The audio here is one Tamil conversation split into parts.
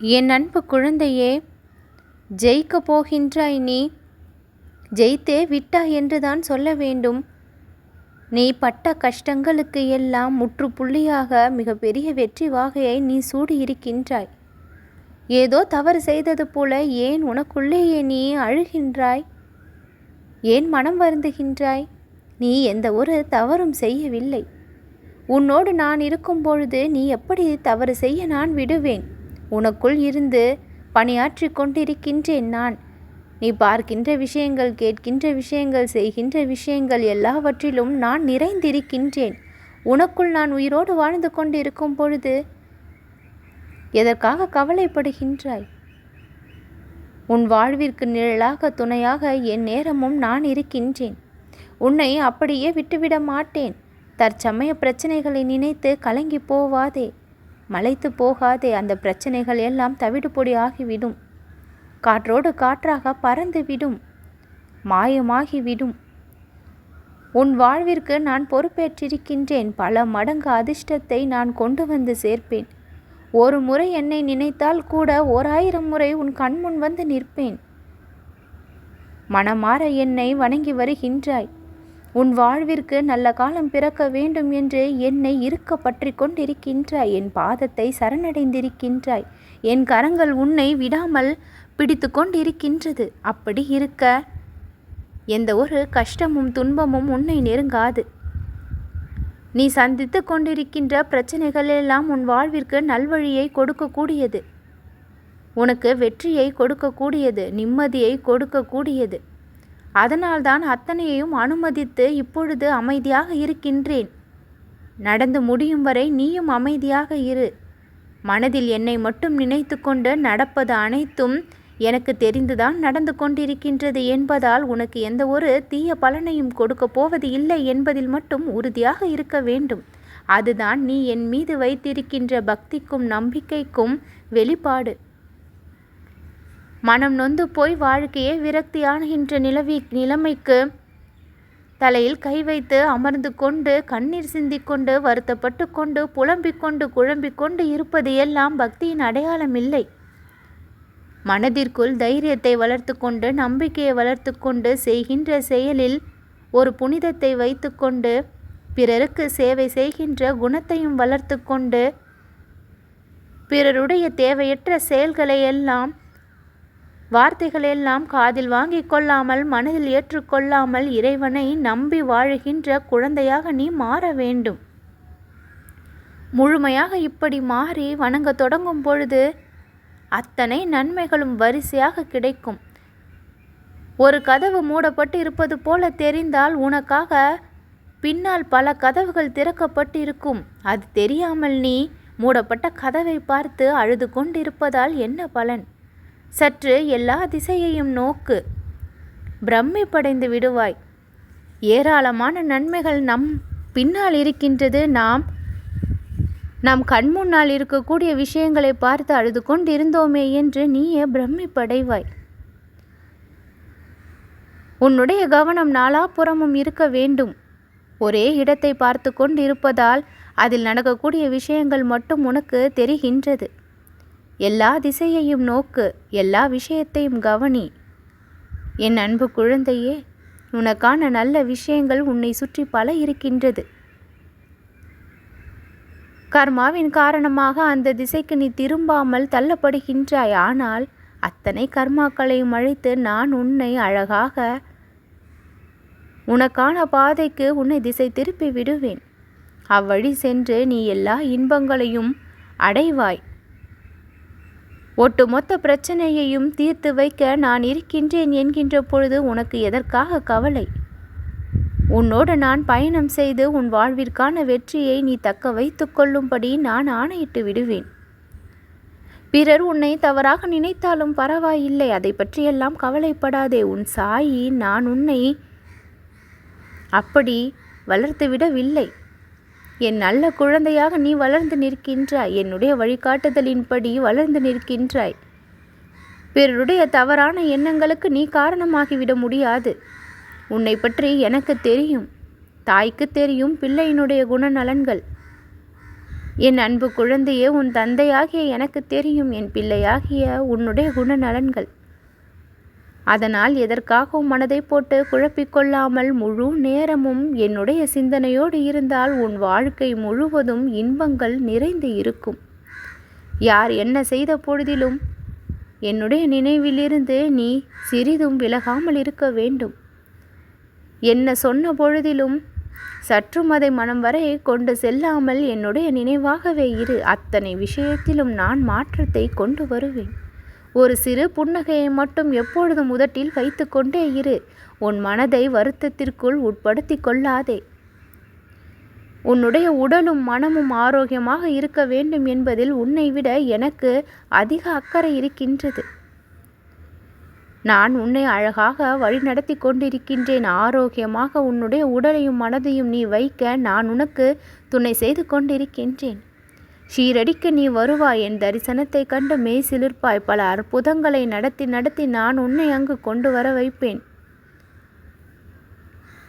என் அன்பு குழந்தையே ஜெயிக்கப் போகின்றாய் நீ ஜெயித்தே விட்டாய் என்றுதான் சொல்ல வேண்டும். நீ பட்ட கஷ்டங்களுக்கு எல்லாம் முற்றுப்புள்ளியாக மிகப்பெரிய வெற்றி வாகையை நீ சூடியிருக்கின்றாய். ஏதோ தவறு செய்தது போல ஏன் உனக்குள்ளேயே நீ அழுகின்றாய்? ஏன் மனம் வருந்துகின்றாய்? நீ எந்த ஒரு தவறும் செய்யவில்லை. உன்னோடு நான் இருக்கும் பொழுது நீ எப்படி தவறு செய்ய நான் விடுவேன்? உனக்குள் இருந்து பணியாற்றி கொண்டிருக்கின்றேன் நான். நீ பார்க்கின்ற விஷயங்கள் கேட்கின்ற விஷயங்கள் செய்கின்ற விஷயங்கள் எல்லாவற்றிலும் நான் நிறைந்திருக்கின்றேன். உனக்குள் நான் உயிரோடு வாழ்ந்து கொண்டிருக்கும் பொழுது எதற்காக கவலைப்படுகின்றாய்? உன் வாழ்விற்கு நிழலாக துணையாக என் நேரமும் நான் இருக்கின்றேன். உன்னை அப்படியே விட்டுவிட மாட்டேன். தற்சமய பிரச்சனைகளை நினைத்து கலங்கி போவாதே. மலைத்து போகாதே அந்த பிரச்சனைகள் எல்லாம் தவிடு பொடி ஆகிவிடும். காற்றோடு காற்றாக பறந்துவிடும் மாயமாகிவிடும். உன் வாழ்விற்கு நான் பொறுப்பேற்றிருக்கின்றேன். பல மடங்கு அதிர்ஷ்டத்தை நான் கொண்டு வந்து சேர்ப்பேன். ஒரு முறை என்னை நினைத்தால் கூட ஓராயிரம் முறை உன் கண்முன் வந்து நிற்பேன். மனமாற என்னை வணங்கி வருகின்றாய். உன் வாழ்விற்கு நல்ல காலம் பிறக்க வேண்டும் என்று என்னை இருக்க பற்றி கொண்டிருக்கின்றாய். என் பாதத்தை சரணடைந்திருக்கின்றாய். என் கரங்கள் உன்னை விடாமல் பிடித்து கொண்டிருக்கின்றது. அப்படி இருக்க எந்த ஒரு கஷ்டமும் துன்பமும் உன்னை நெருங்காது. நீ சந்தித்து கொண்டிருக்கின்ற பிரச்சனைகள் எல்லாம் உன் வாழ்விற்கு நல்வழியை கொடுக்கக்கூடியது. உனக்கு வெற்றியை கொடுக்கக்கூடியது. நிம்மதியை கொடுக்கக்கூடியது. அதனால்தான் அத்தனையையும் அனுமதித்து இப்பொழுது அமைதியாக இருக்கின்றேன். நடந்து முடியும் வரை நீயும் அமைதியாக இரு. மனதில் என்னை மட்டும் நினைத்து கொண்டு நடப்பது அனைத்தும் எனக்கு தெரிந்துதான் நடந்து கொண்டிருக்கின்றது என்பதால் உனக்கு எந்த ஒரு தீய பலனையும் கொடுக்க போவது இல்லை என்பதில் மட்டும் உறுதியாக இருக்க வேண்டும். அதுதான் நீ என் மீது வைத்திருக்கின்ற பக்திக்கும் நம்பிக்கைக்கும் வெளிப்பாடு. மனம் நொந்து போய் வாழ்க்கையே விரக்தியாகின்ற நிலவி நிலைமைக்கு தலையில் கை வைத்து அமர்ந்து கொண்டு கண்ணீர் சிந்திக்கொண்டு வருத்தப்பட்டு கொண்டு புலம்பிக் கொண்டு குழம்பிக் கொண்டு இருப்பது எல்லாம் பக்தியின் அடையாளம் இல்லை. மனதிற்குள் தைரியத்தை வளர்த்து கொண்டு நம்பிக்கையை வளர்த்து கொண்டு செய்கின்ற செயலில் ஒரு புனிதத்தை வைத்துக்கொண்டு பிறருக்கு சேவை செய்கின்ற குணத்தையும் வளர்த்து கொண்டு பிறருடைய தேவையற்ற செயல்களை எல்லாம் வார்த்தைகளெல்லாம் காதில் வாங்கிக் கொள்ளாமல் மனதில் ஏற்றுக்கொள்ளாமல் இறைவனை நம்பி வாழுகின்ற குழந்தையாக நீ மாற வேண்டும். முழுமையாக இப்படி மாறி வணங்க தொடங்கும் பொழுது அத்தனை நன்மைகளும் வரிசையாக கிடைக்கும். ஒரு கதவு மூடப்பட்டு இருப்பது போல தெரிந்தால் உனக்காக பின்னால் பல கதவுகள் திறக்கப்பட்டு இருக்கும் அது தெரியாமல் நீ மூடப்பட்ட கதவை பார்த்து அழுது கொண்டிருப்பதால் என்ன பலன்? சற்று எல்லா திசையையும் நோக்கு. பிரம்மைப்படைந்து விடுவாய். ஏராளமான நன்மைகள் நம் பின்னால் இருக்கின்றது. நாம் நம் கண்முன்னால் இருக்கக்கூடிய விஷயங்களை பார்த்து அழுது கொண்டிருந்தோமே என்று நீயே பிரமிப்படைவாய் உன்னுடைய கவனம் நாலாபுறமும் இருக்க வேண்டும். ஒரே இடத்தை பார்த்து கொண்டிருப்பதால் அதில் நடக்கக்கூடிய விஷயங்கள் மட்டும் உனக்கு தெரிகின்றது. எல்லா திசையையும் நோக்கு எல்லா விஷயத்தையும் கவனி. என் அன்பு குழந்தையே உனக்கான நல்ல விஷயங்கள் உன்னை சுற்றி பல இருக்கின்றது. கர்மாவின் காரணமாக அந்த திசைக்கு நீ திரும்பாமல் தள்ளப்படுகின்றாய். ஆனால் அத்தனை கர்மாக்களையும் அழைத்து நான் உன்னை அழகாக உனக்கான பாதைக்கு உன்னை திசை திருப்பி விடுவேன். அவ்வழி சென்று நீ எல்லா இன்பங்களையும் அடைவாய். ஒட்டுமொத்த பிரச்சனையையும் தீர்த்து வைக்க நான் இருக்கின்றேன் என்கின்ற பொழுது உனக்கு எதற்காக கவலை? உன்னோடு நான் பயணம் செய்து உன் வாழ்விற்கான வெற்றியை நீ தக்க வைத்து கொள்ளும்படி நான் ஆணையிட்டு விடுவேன். பிறர் உன்னை தவறாக நினைத்தாலும் பரவாயில்லை அதை பற்றியெல்லாம் கவலைப்படாதே. உன் சாயி நான் உன்னை அப்படி வளர்த்துவிடவில்லை. என் நல்ல குழந்தையாக நீ வளர்ந்து நிற்கின்றாய். என்னுடைய வழிகாட்டுதலின்படி வளர்ந்து நிற்கின்றாய். பிறருடைய தவறான எண்ணங்களுக்கு நீ காரணமாகிவிட முடியாது. உன்னை பற்றி எனக்கு தெரியும். தாய்க்கு தெரியும் பிள்ளையினுடைய குணநலன்கள். என் அன்பு குழந்தையே உன் தந்தையாகிய எனக்கு தெரியும். என் பிள்ளையாகிய உன்னுடைய குணநலன்கள். அதனால் எதற்காகவும் மனதை போட்டு குழப்பிக்கொள்ளாமல் முழு நேரமும் என்னுடைய சிந்தனையோடு இருந்தால் உன் வாழ்க்கை முழுவதும் இன்பங்கள் நிறைந்து இருக்கும். யார் என்ன செய்த பொழுதிலும் என்னுடைய நினைவிலிருந்து நீ சிறிதும் விலகாமல் இருக்க வேண்டும். என்ன சொன்ன பொழுதிலும் சற்றும் அதை மனம் வரை கொண்டு செல்லாமல் என்னுடைய நினைவாகவே இரு. அத்தனை விஷயத்திலும் நான் மாற்றத்தை கொண்டு வருவேன். ஒரு சிறு புன்னகையை மட்டும் எப்பொழுதும் உதட்டில் வைத்து கொண்டே இரு. உன் மனதை வருத்தத்திற்குள் உட்படுத்தி கொள்ளாதே. உன்னுடைய உடலும் மனமும் ஆரோக்கியமாக இருக்க வேண்டும் என்பதில் உன்னை விட எனக்கு அதிக அக்கறை இருக்கின்றது. நான் உன்னை அழகாக வழிநடத்தி கொண்டிருக்கின்றேன். ஆரோக்கியமாக உன்னுடைய உடலையும் மனதையும் நீ வைக்க நான் உனக்கு துணை செய்து கொண்டிருக்கின்றேன். ஷீரடிக்கு நீ வருவாய். என் தரிசனத்தை கண்டு மெய் சிலிர்ப்பாய். பல அற்புதங்களை நடத்தி நடத்தி நான் உன்னை அங்கு கொண்டு வர வைப்பேன்.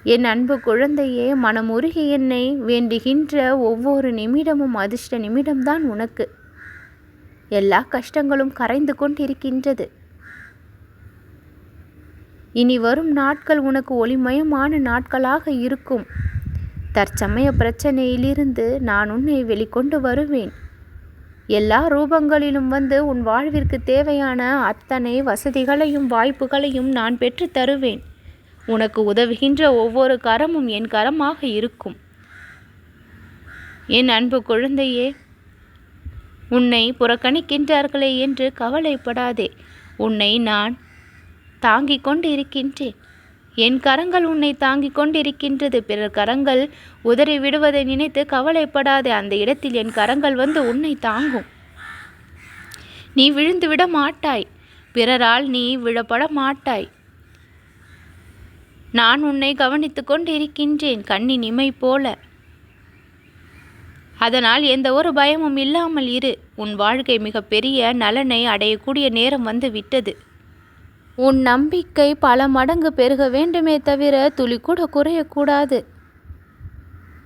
என் அன்பு குழந்தையே மனமுருகி என்னை வேண்டுகின்ற ஒவ்வொரு நிமிடமும் அதிர்ஷ்ட நிமிடம்தான் உனக்கு. எல்லா கஷ்டங்களும் கரைந்து கொண்டிருக்கின்றது. இனி வரும் நாட்கள் உனக்கு ஒளிமயமான நாட்களாக இருக்கும். தற்சமய பிரச்சனையிலிருந்து நான் உன்னை வெளிக்கொண்டு வருவேன். எல்லா ரூபங்களிலும் வந்து உன் வாழ்விற்கு தேவையான அத்தனை வசதிகளையும் வாய்ப்புகளையும் நான் பெற்று தருவேன். உனக்கு உதவுகின்ற ஒவ்வொரு கரமும் என் கரமாக இருக்கும். என் அன்பு குழந்தையே உன்னை புறக்கணிக்கின்றார்களே என்று கவலைப்படாதே. உன்னை நான் தாங்கிக் கொண்டு இருக்கின்றேன் என் கரங்கள் உன்னை தாங்கிக் கொண்டிருக்கின்றது. பிறர் கரங்கள் உதறி விடுவதை நினைத்து கவலைப்படாதே. அந்த இடத்தில் என் கரங்கள் வந்து உன்னை தாங்கும். நீ விழுந்து விட மாட்டாய். பிறரால் நீ விழப்பட மாட்டாய். நான் உன்னை கவனித்து கொண்டு இருக்கின்றேன் கண்ணின் இமை போல. அதனால் எந்த ஒரு பயமும் இல்லாமல் இரு. உன் வாழ்க்கை மிகப்பெரிய நலனை அடையக்கூடிய நேரம் வந்து விட்டது. உன் நம்பிக்கை பல மடங்கு பெருக வேண்டுமே தவிர துளி கூட குறையக்கூடாது.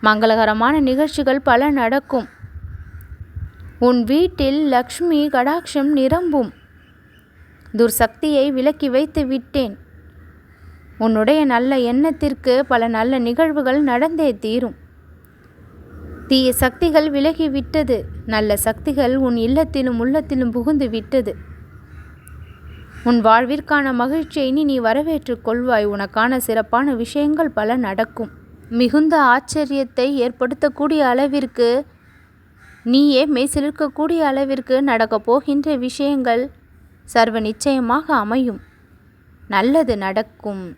மங்களகரமான நிகழ்ச்சிகள் பல நடக்கும். உன் வீட்டில் லக்ஷ்மி கடாட்சம் நிரம்பும். துர்சக்தியை விலக்கி வைத்து விட்டேன். உன்னுடைய நல்ல எண்ணத்திற்கு பல நல்ல நிகழ்வுகள் நடந்தே தீரும். தீய சக்திகள் விலகிவிட்டது நல்ல சக்திகள் உன் இல்லத்திலும் உள்ளத்திலும் புகுந்து விட்டது. உன் வாழ்விற்கான மகிழ்ச்சியை இனி நீ வரவேற்றுக் கொள்வாய். உனக்கான சிறப்பான விஷயங்கள் பல நடக்கும். மிகுந்த ஆச்சரியத்தை ஏற்படுத்தக்கூடிய அளவிற்கு நீயே மெய்சிலிருக்கக்கூடிய அளவிற்கு நடக்கப் போகின்ற விஷயங்கள் சர்வ நிச்சயமாக அமையும். நல்லது நடக்கும்.